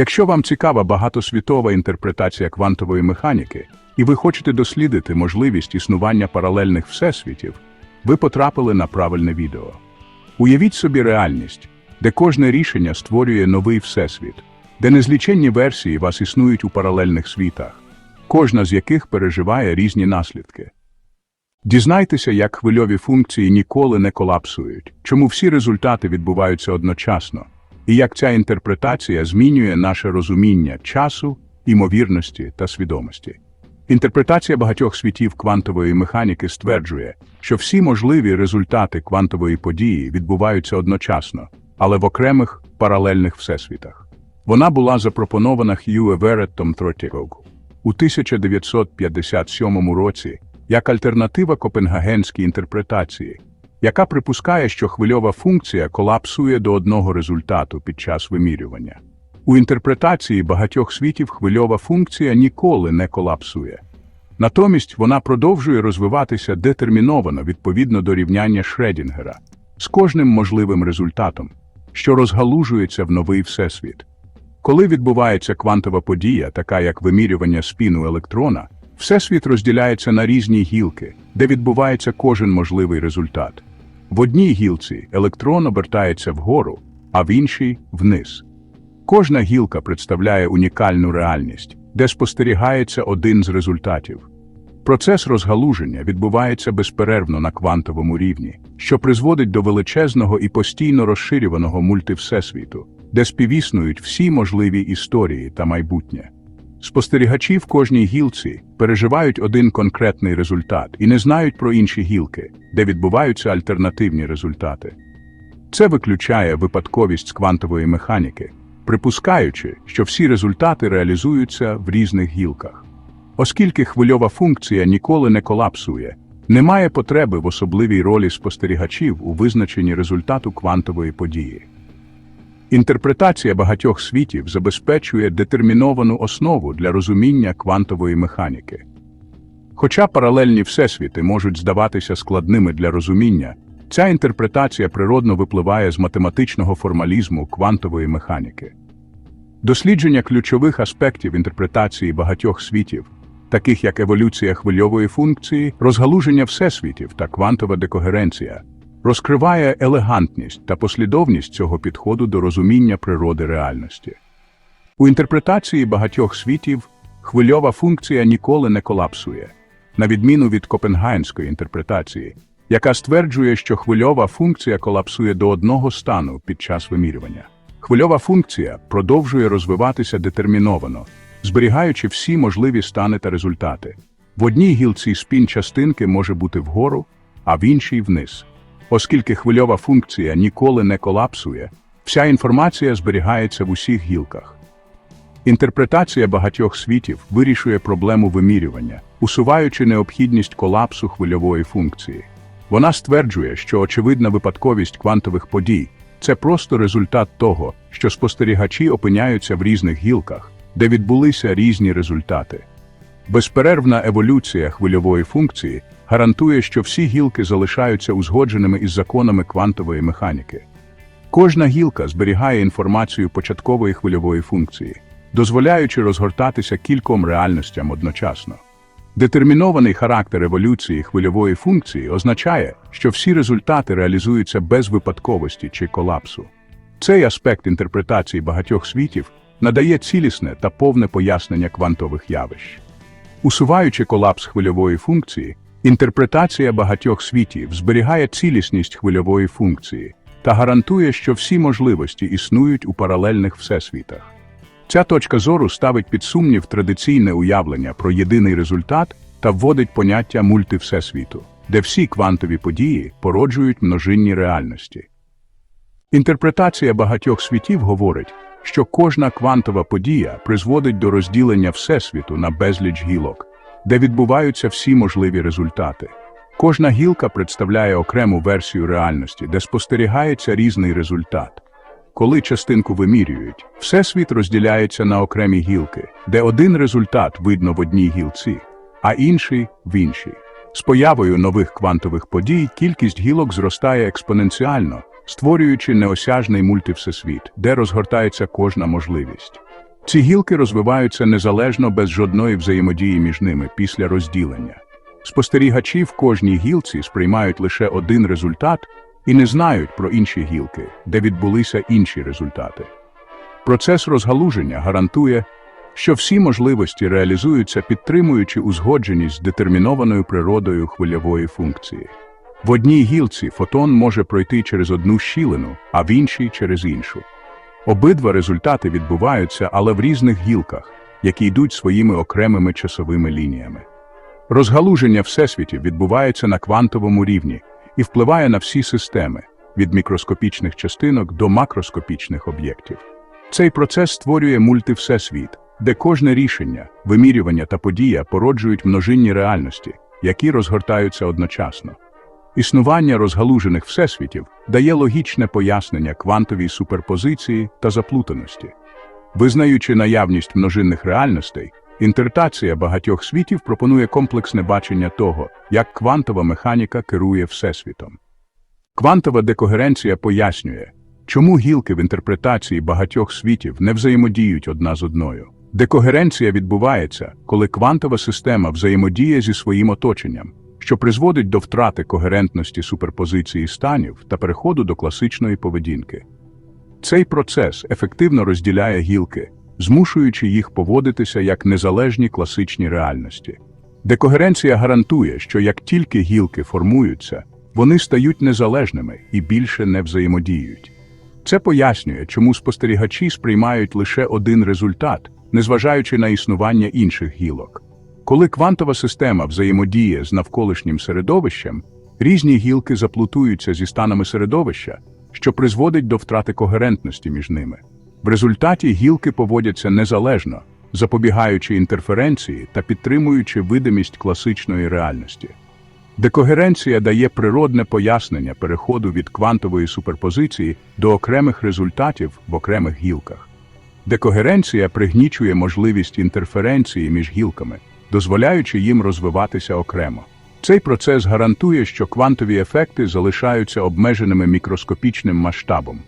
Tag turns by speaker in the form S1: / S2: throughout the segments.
S1: Якщо вам цікава багатосвітова інтерпретація квантової механіки, і ви хочете дослідити можливість існування паралельних всесвітів, ви потрапили на правильне відео. Уявіть собі реальність, де кожне рішення створює новий всесвіт, де незліченні версії вас існують у паралельних світах, кожна з яких переживає різні наслідки. Дізнайтеся, як хвильові функції ніколи не колапсують, чому всі результати відбуваються одночасно, і як ця інтерпретація змінює наше розуміння часу, імовірності та свідомості. Інтерпретація багатьох світів квантової механіки стверджує, що всі можливі результати квантової події відбуваються одночасно, але в окремих паралельних всесвітах. Вона була запропонована Хью Евереттом Тротігоку у 1957 році як альтернатива копенгагенській інтерпретації, яка припускає, що хвильова функція колапсує до одного результату під час вимірювання. У інтерпретації багатьох світів хвильова функція ніколи не колапсує. Натомість вона продовжує розвиватися детерміновано відповідно до рівняння Шредінгера з кожним можливим результатом, що розгалужується в новий всесвіт. Коли відбувається квантова подія, така як вимірювання спіну електрона, всесвіт розділяється на різні гілки, де відбувається кожен можливий результат. В одній гілці електрон обертається вгору, а в іншій вниз. Кожна гілка представляє унікальну реальність, де спостерігається один з результатів. Процес розгалуження відбувається безперервно на квантовому рівні, що призводить до величезного і постійно розширюваного мультивсесвіту, де співіснують всі можливі історії та майбутнє. Спостерігачі в кожній гілці переживають один конкретний результат і не знають про інші гілки, де відбуваються альтернативні результати. Це виключає випадковість з квантової механіки, припускаючи, що всі результати реалізуються в різних гілках. Оскільки хвильова функція ніколи не колапсує, немає потреби в особливій ролі спостерігачів у визначенні результату квантової події. Інтерпретація багатьох світів забезпечує детерміновану основу для розуміння квантової механіки. Хоча паралельні всесвіти можуть здаватися складними для розуміння, ця інтерпретація природно випливає з математичного формалізму квантової механіки. Дослідження ключових аспектів інтерпретації багатьох світів, таких як еволюція хвильової функції, розгалуження всесвітів та квантова декогеренція, розкриває елегантність та послідовність цього підходу до розуміння природи реальності. У інтерпретації багатьох світів хвильова функція ніколи не колапсує, на відміну від копенгагенської інтерпретації, яка стверджує, що хвильова функція колапсує до одного стану під час вимірювання. Хвильова функція продовжує розвиватися детерміновано, зберігаючи всі можливі стани та результати. В одній гілці спін частинки може бути вгору, а в іншій вниз. Оскільки хвильова функція ніколи не колапсує, вся інформація зберігається в усіх гілках. Інтерпретація багатьох світів вирішує проблему вимірювання, усуваючи необхідність колапсу хвильової функції. Вона стверджує, що очевидна випадковість квантових подій це просто результат того, що спостерігачі опиняються в різних гілках, де відбулися різні результати. Безперервна еволюція хвильової функції гарантує, що всі гілки залишаються узгодженими із законами квантової механіки. Кожна гілка зберігає інформацію початкової хвильової функції, дозволяючи розгортатися кільком реальностям одночасно. Детермінований характер еволюції хвильової функції означає, що всі результати реалізуються без випадковості чи колапсу. Цей аспект інтерпретації багатьох світів надає цілісне та повне пояснення квантових явищ. Усуваючи колапс хвильової функції, інтерпретація багатьох світів зберігає цілісність хвильової функції та гарантує, що всі можливості існують у паралельних всесвітах. Ця точка зору ставить під сумнів традиційне уявлення про єдиний результат та вводить поняття мультивсесвіту, де всі квантові події породжують множинні реальності. Інтерпретація багатьох світів говорить, що кожна квантова подія призводить до розділення Всесвіту на безліч гілок, де відбуваються всі можливі результати. Кожна гілка представляє окрему версію реальності, де спостерігається різний результат. Коли частинку вимірюють, Всесвіт розділяється на окремі гілки, де один результат видно в одній гілці, а інший в іншій. З появою нових квантових подій кількість гілок зростає експоненціально, створюючи неосяжний мультивсесвіт, де розгортається кожна можливість. Ці гілки розвиваються незалежно без жодної взаємодії між ними після розділення. Спостерігачі в кожній гілці сприймають лише один результат і не знають про інші гілки, де відбулися інші результати. Процес розгалуження гарантує, що всі можливості реалізуються, підтримуючи узгодженість з детермінованою природою хвильової функції. В одній гілці фотон може пройти через одну щілину, а в іншій через іншу. Обидва результати відбуваються, але в різних гілках, які йдуть своїми окремими часовими лініями. Розгалуження всесвітів відбувається на квантовому рівні і впливає на всі системи від мікроскопічних частинок до макроскопічних об'єктів. Цей процес створює мультивсесвіт, де кожне рішення, вимірювання та подія породжують множинні реальності, які розгортаються одночасно. Існування розгалужених всесвітів дає логічне пояснення квантовій суперпозиції та заплутаності. Визнаючи наявність множинних реальностей, інтертація багатьох світів пропонує комплексне бачення того, як квантова механіка керує всесвітом. Квантова декогеренція пояснює, чому гілки в інтерпретації багатьох світів не взаємодіють одна з одною. Декогеренція відбувається, коли квантова система взаємодіє зі своїм оточенням, що призводить до втрати когерентності суперпозиції станів та переходу до класичної поведінки. Цей процес ефективно розділяє гілки, змушуючи їх поводитися як незалежні класичні реальності. Декогеренція гарантує, що як тільки гілки формуються, вони стають незалежними і більше не взаємодіють. Це пояснює, чому спостерігачі сприймають лише один результат, незважаючи на існування інших гілок. Коли квантова система взаємодіє з навколишнім середовищем, різні гілки заплутуються зі станами середовища, що призводить до втрати когерентності між ними. В результаті гілки поводяться незалежно, запобігаючи інтерференції та підтримуючи видимість класичної реальності. Декогеренція дає природне пояснення переходу від квантової суперпозиції до окремих результатів в окремих гілках. Декогеренція пригнічує можливість інтерференції між гілками, дозволяючи їм розвиватися окремо. Цей процес гарантує, що квантові ефекти залишаються обмеженими мікроскопічним масштабом,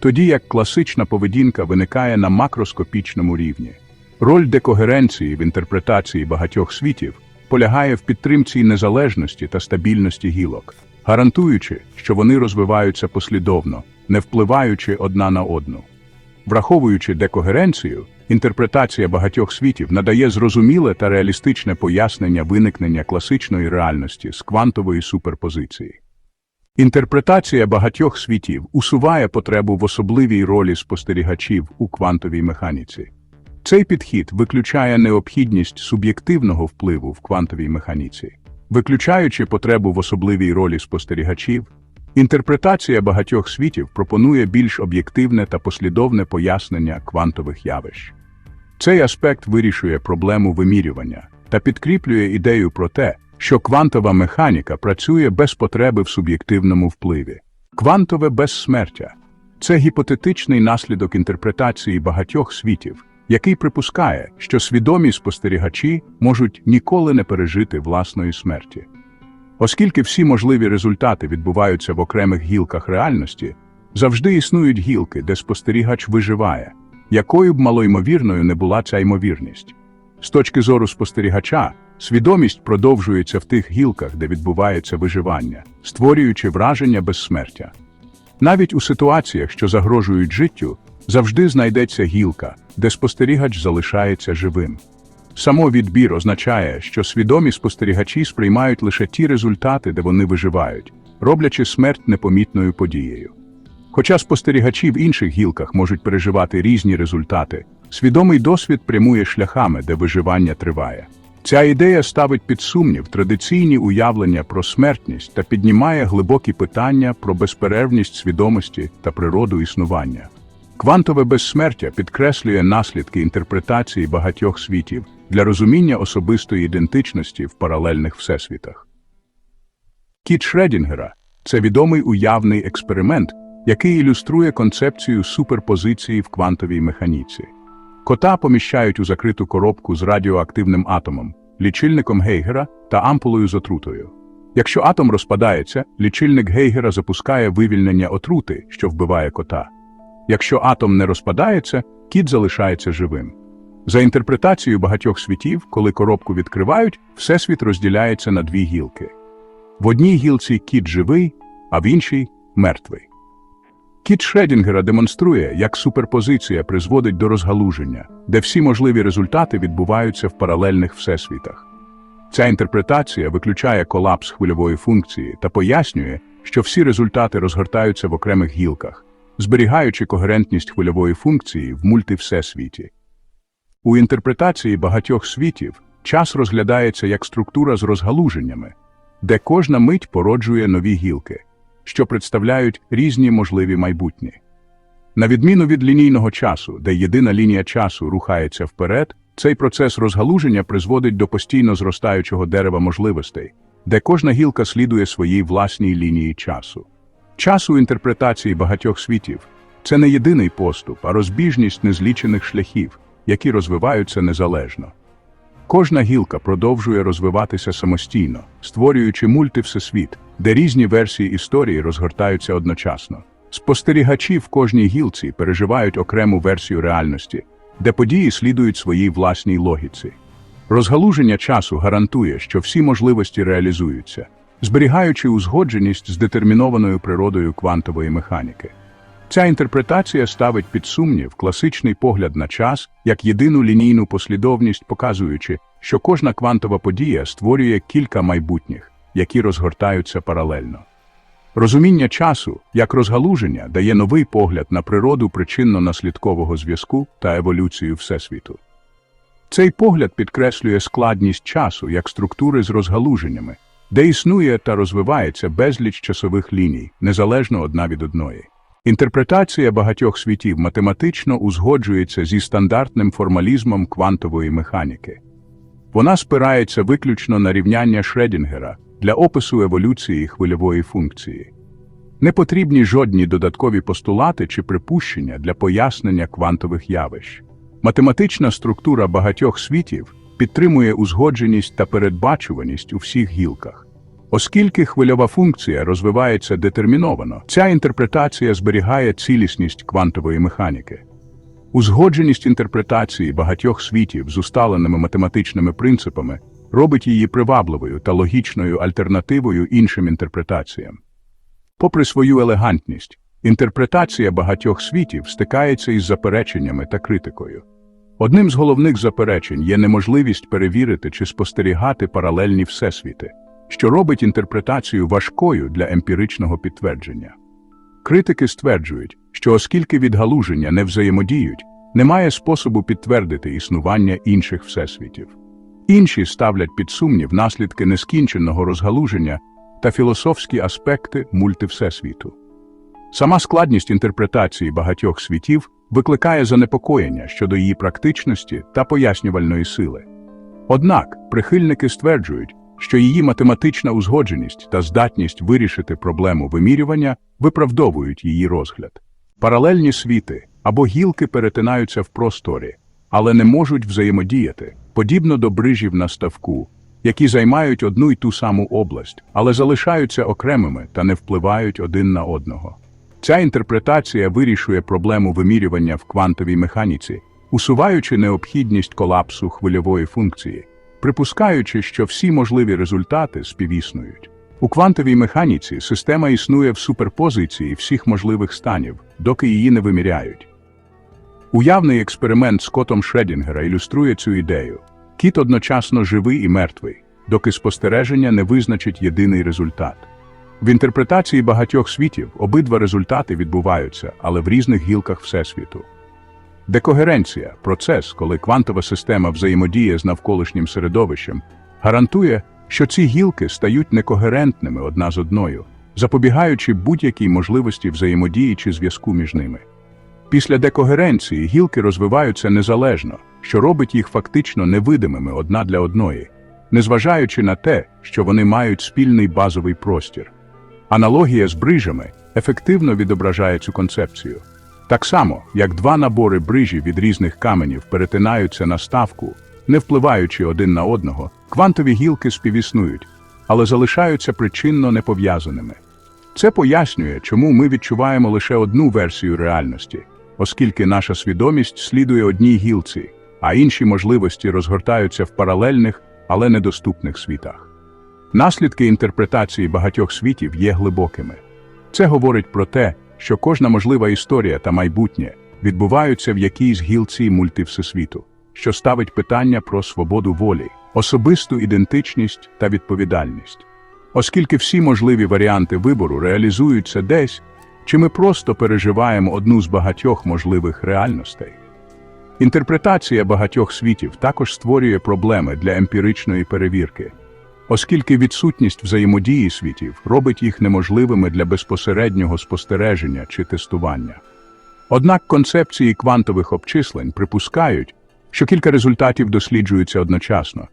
S1: тоді як класична поведінка виникає на макроскопічному рівні. Роль декогеренції в інтерпретації багатьох світів полягає в підтримці незалежності та стабільності гілок, гарантуючи, що вони розвиваються послідовно, не впливаючи одна на одну. Враховуючи декогеренцію, інтерпретація багатьох світів надає зрозуміле та реалістичне пояснення виникнення класичної реальності з квантової суперпозиції. Інтерпретація багатьох світів усуває потребу в особливій ролі спостерігачів у квантовій механіці. Цей підхід виключає необхідність суб'єктивного впливу в квантовій механіці. Виключаючи потребу в особливій ролі спостерігачів, інтерпретація багатьох світів пропонує більш об'єктивне та послідовне пояснення квантових явищ. Цей аспект вирішує проблему вимірювання та підкріплює ідею про те, що квантова механіка працює без потреби в суб'єктивному впливі. Квантове безсмертя це гіпотетичний наслідок інтерпретації багатьох світів, який припускає, що свідомі спостерігачі можуть ніколи не пережити власної смерті. Оскільки всі можливі результати відбуваються в окремих гілках реальності, завжди існують гілки, де спостерігач виживає, якою б малоймовірною не була ця ймовірність. З точки зору спостерігача, свідомість продовжується в тих гілках, де відбувається виживання, створюючи враження безсмертя. Навіть у ситуаціях, що загрожують життю, завжди знайдеться гілка, де спостерігач залишається живим. Самовідбір означає, що свідомі спостерігачі сприймають лише ті результати, де вони виживають, роблячи смерть непомітною подією. Хоча спостерігачі в інших гілках можуть переживати різні результати, свідомий досвід прямує шляхами, де виживання триває. Ця ідея ставить під сумнів традиційні уявлення про смертність та піднімає глибокі питання про безперервність свідомості та природу існування. Квантове безсмертя підкреслює наслідки інтерпретації багатьох світів для розуміння особистої ідентичності в паралельних всесвітах. Кіт Шредінгера це відомий уявний експеримент, який ілюструє концепцію суперпозиції в квантовій механіці. Кота поміщають у закриту коробку з радіоактивним атомом, лічильником Гейгера та ампулою з отрутою. Якщо атом розпадається, лічильник Гейгера запускає вивільнення отрути, що вбиває кота. Якщо атом не розпадається, кіт залишається живим. За інтерпретацією багатьох світів, коли коробку відкривають, всесвіт розділяється на дві гілки. В одній гілці кіт живий, а в іншій мертвий. Кіт Шредінгера демонструє, як суперпозиція призводить до розгалуження, де всі можливі результати відбуваються в паралельних всесвітах. Ця інтерпретація виключає колапс хвильової функції та пояснює, що всі результати розгортаються в окремих гілках, зберігаючи когерентність хвильової функції в мультивсесвіті. У інтерпретації багатьох світів час розглядається як структура з розгалуженнями, де кожна мить породжує нові гілки, що представляють різні можливі майбутні. На відміну від лінійного часу, де єдина лінія часу рухається вперед, цей процес розгалуження призводить до постійно зростаючого дерева можливостей, де кожна гілка слідує своїй власній лінії часу. Час у інтерпретації багатьох світів це не єдиний поступ, а розбіжність незлічених шляхів, які розвиваються незалежно. Кожна гілка продовжує розвиватися самостійно, створюючи мультивсесвіт, де різні версії історії розгортаються одночасно. Спостерігачі в кожній гілці переживають окрему версію реальності, де події слідують своїй власній логіці. Розгалуження часу гарантує, що всі можливості реалізуються, зберігаючи узгодженість з детермінованою природою квантової механіки. Ця інтерпретація ставить під сумнів класичний погляд на час як єдину лінійну послідовність, показуючи, що кожна квантова подія створює кілька майбутніх, які розгортаються паралельно. Розуміння часу як розгалуження дає новий погляд на природу причинно-наслідкового зв'язку та еволюцію Всесвіту. Цей погляд підкреслює складність часу як структури з розгалуженнями, де існує та розвивається безліч часових ліній, незалежно одна від одної. Інтерпретація багатьох світів математично узгоджується зі стандартним формалізмом квантової механіки. Вона спирається виключно на рівняння Шредінгера для опису еволюції хвильової функції. Не потрібні жодні додаткові постулати чи припущення для пояснення квантових явищ. Математична структура багатьох світів підтримує узгодженість та передбачуваність у всіх гілках. Оскільки хвильова функція розвивається детерміновано, ця інтерпретація зберігає цілісність квантової механіки. Узгодженість інтерпретації багатьох світів з усталеними математичними принципами робить її привабливою та логічною альтернативою іншим інтерпретаціям. Попри свою елегантність, інтерпретація багатьох світів стикається із запереченнями та критикою. Одним з головних заперечень є неможливість перевірити чи спостерігати паралельні всесвіти, що робить інтерпретацію важкою для емпіричного підтвердження. Критики стверджують, що оскільки відгалуження не взаємодіють, немає способу підтвердити існування інших всесвітів. Інші ставлять під сумнів наслідки нескінченого розгалуження та філософські аспекти мультивсесвіту. Сама складність інтерпретації багатьох світів викликає занепокоєння щодо її практичності та пояснювальної сили. Однак прихильники стверджують, що її математична узгодженість та здатність вирішити проблему вимірювання виправдовують її розгляд. Паралельні світи або гілки перетинаються в просторі, але не можуть взаємодіяти, подібно до брижів на ставку, які займають одну й ту саму область, але залишаються окремими та не впливають один на одного. Ця інтерпретація вирішує проблему вимірювання в квантовій механіці, усуваючи необхідність колапсу хвильової функції, припускаючи, що всі можливі результати співіснують. У квантовій механіці система існує в суперпозиції всіх можливих станів, доки її не виміряють. Уявний експеримент Скотом Шредінгера ілюструє цю ідею. Кіт одночасно живий і мертвий, доки спостереження не визначить єдиний результат. В інтерпретації багатьох світів обидва результати відбуваються, але в різних гілках Всесвіту. Декогеренція процес, коли квантова система взаємодіє з навколишнім середовищем, гарантує, що ці гілки стають некогерентними одна з одною, запобігаючи будь-якій можливості взаємодії чи зв'язку між ними. Після декогеренції гілки розвиваються незалежно, що робить їх фактично невидимими одна для одної, незважаючи на те, що вони мають спільний базовий простір. Аналогія з брижами ефективно відображає цю концепцію. Так само, як два набори брижі від різних каменів перетинаються на ставку, не впливаючи один на одного, квантові гілки співіснують, але залишаються причинно непов'язаними. Це пояснює, чому ми відчуваємо лише одну версію реальності, оскільки наша свідомість слідує одній гілці, а інші можливості розгортаються в паралельних, але недоступних світах. Наслідки інтерпретації багатьох світів є глибокими. Це говорить про те, що кожна можлива історія та майбутнє відбуваються в якійсь гілці мультивсесвіту, що ставить питання про свободу волі, особисту ідентичність та відповідальність. Оскільки всі можливі варіанти вибору реалізуються десь, чи ми просто переживаємо одну з багатьох можливих реальностей. Інтерпретація багатьох світів також створює проблеми для емпіричної перевірки, оскільки відсутність взаємодії світів робить їх неможливими для безпосереднього спостереження чи тестування. Однак концепції квантових обчислень припускають, що кілька результатів досліджуються одночасно,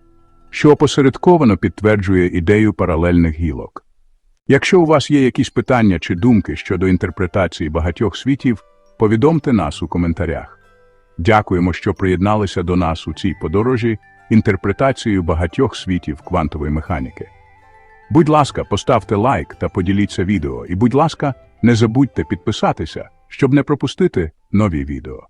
S1: що опосередковано підтверджує ідею паралельних гілок. Якщо у вас є якісь питання чи думки щодо інтерпретації багатьох світів, повідомте нас у коментарях. Дякуємо, що приєдналися до нас у цій подорожі інтерпретацією багатьох світів квантової механіки. Будь ласка, поставте лайк та поділіться відео, і будь ласка, не забудьте підписатися, щоб не пропустити нові відео.